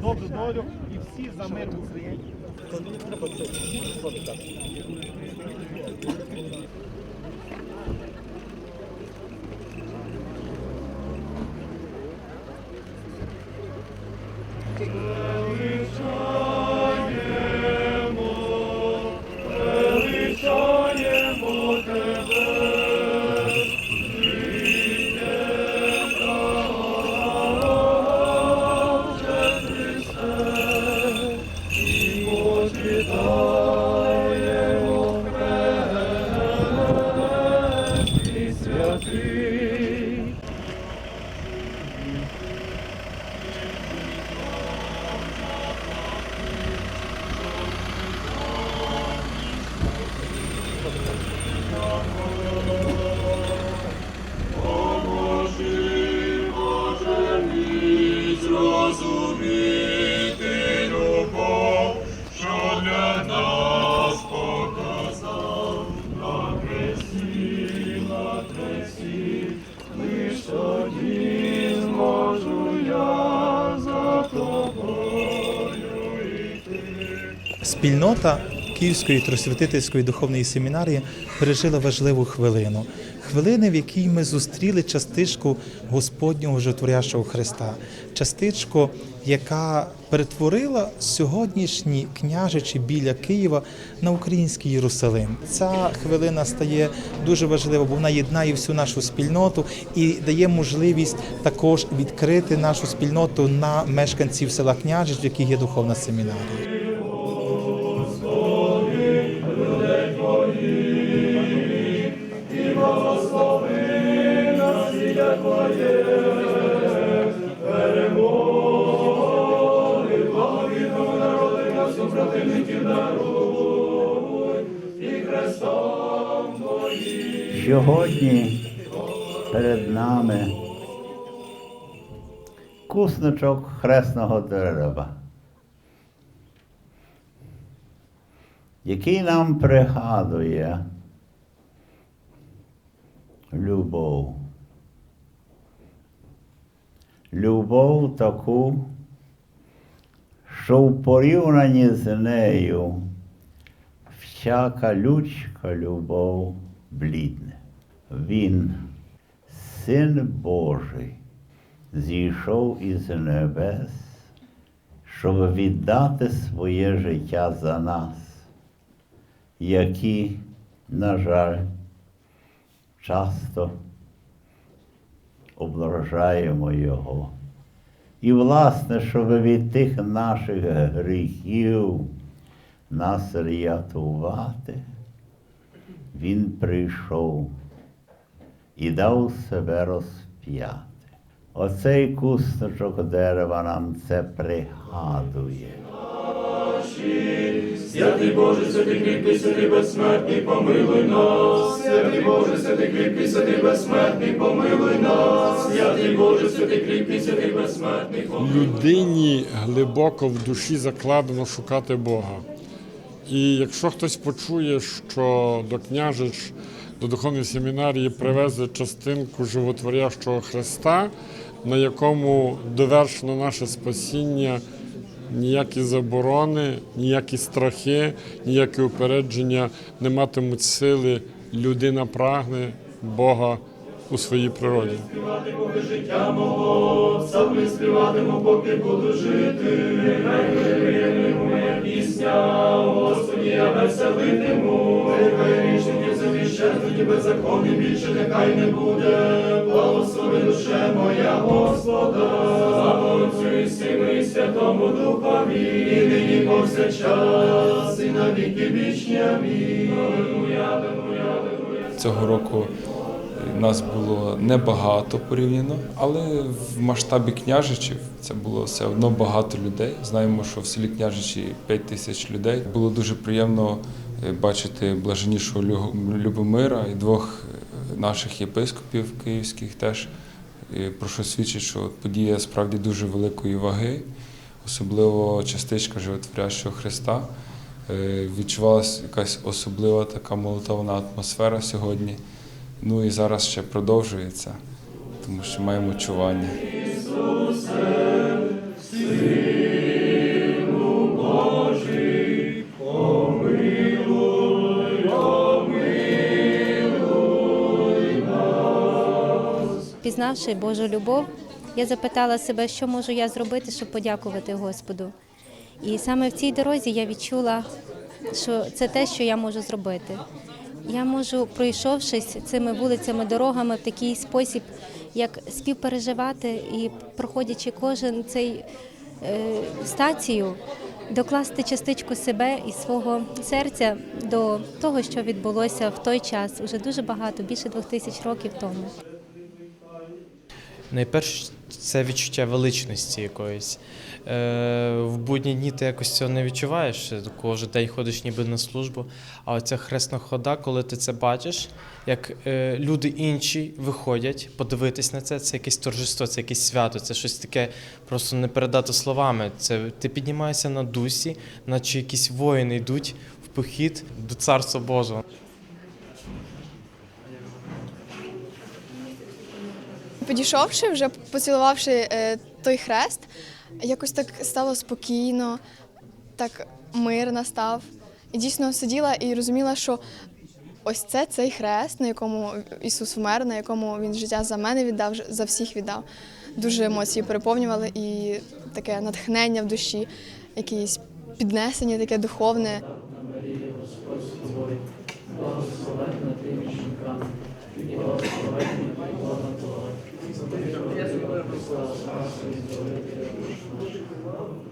волю і всі за мир в Україні. зрозуміти Спільнота Київської Тросвятительської духовної семінарії пережила важливу хвилину. Хвилини, в якій ми зустріли частичку Господнього Житворящого Христа, частичку, яка перетворила сьогоднішні княжичі біля Києва на український Єрусалим. Ця хвилина стає дуже важлива, бо вона єднає всю нашу спільноту і дає можливість також відкрити нашу спільноту на мешканців села Княжич, в яких є духовна семінарія. Сьогодні перед нами кусничок хресного дерева, який нам пригадує любов. Любов таку, що в порівнянні з нею всяка людська любов блідне. Він, Син Божий, зійшов із небес, щоб віддати своє життя за нас, які, на жаль, часто ображаємо Його. І, власне, щоб від тих наших гріхів нас рятувати, Він прийшов і дав себе розп'яти. Оцей кусточок дерева нам це пригадує. Святий Боже, святий кріпкий, святий безсмертний, помилуй нас. Святий Боже, святий кріпкий, святий безсмертний, помилуй нас. Святий Боже, святий кріпкий, святий безсмертний, помилуй нас. людині глибоко в душі закладено шукати Бога. І якщо хтось почує, що до княжич, до духовної семінарії привезли частинку животворящого Христа, на якому довершено наше спасіння, ніякі заборони, ніякі страхи, ніякі упередження не матимуть сили. Людина прагне Бога у своїй природі. Співатиму життя мого, псалми співатиму, поки буду жити. Пісня, Господі, я веселитиму. Нехай рішення землі щезнуть і беззаконні більше нехай не буде. Благослови душе моя Господа. Святому Духові, і нині повсякчас, і на віки вічні. Амінь. Цього року нас було небагато порівняно, але в масштабі княжичів це було все одно багато людей. Знаємо, що в селі княжичі 5 тисяч людей. Було дуже приємно е, бачити блаженнішого Лю- Любомира і двох е, наших єпископів київських теж. е, Про що свідчить, що подія справді дуже великої ваги, особливо частичка животворящого Христа. Е, Відчувалася якась особлива така молитовна атмосфера сьогодні. Ну і зараз ще продовжується, тому що маємо чування. Пізнавши Божу любов, я запитала себе, що можу я зробити, щоб подякувати Господу. І саме в цій дорозі я відчула, що це те, що я можу зробити. Я можу, пройшовшись цими вулицями, дорогами в такий спосіб, як співпереживати і проходячи кожен цей е, стацію, докласти частичку себе і свого серця до того, що відбулося в той час, уже дуже багато, більше двох тисяч років тому. Найперше це відчуття величності якоїсь. Е, в будні дні ти якось цього не відчуваєш, кожен день ходиш ніби на службу. А оця хресна хода, коли ти це бачиш, як е, люди інші виходять подивитись на це, це якесь торжество, це якесь свято, це щось таке просто не передати словами. Це ти піднімаєшся на дусі, наче якісь воїни йдуть в похід до Царства Божого. Підійшовши, вже поцілувавши е, той хрест, якось так стало спокійно, так мир настав. І дійсно сиділа і розуміла, що ось це цей хрест, на якому Ісус вмер, на якому Він життя за мене віддав, за всіх віддав. Дуже емоції переповнювали і таке натхнення в душі, якесь піднесення, таке духовне. Христа, Спасителя душ наших.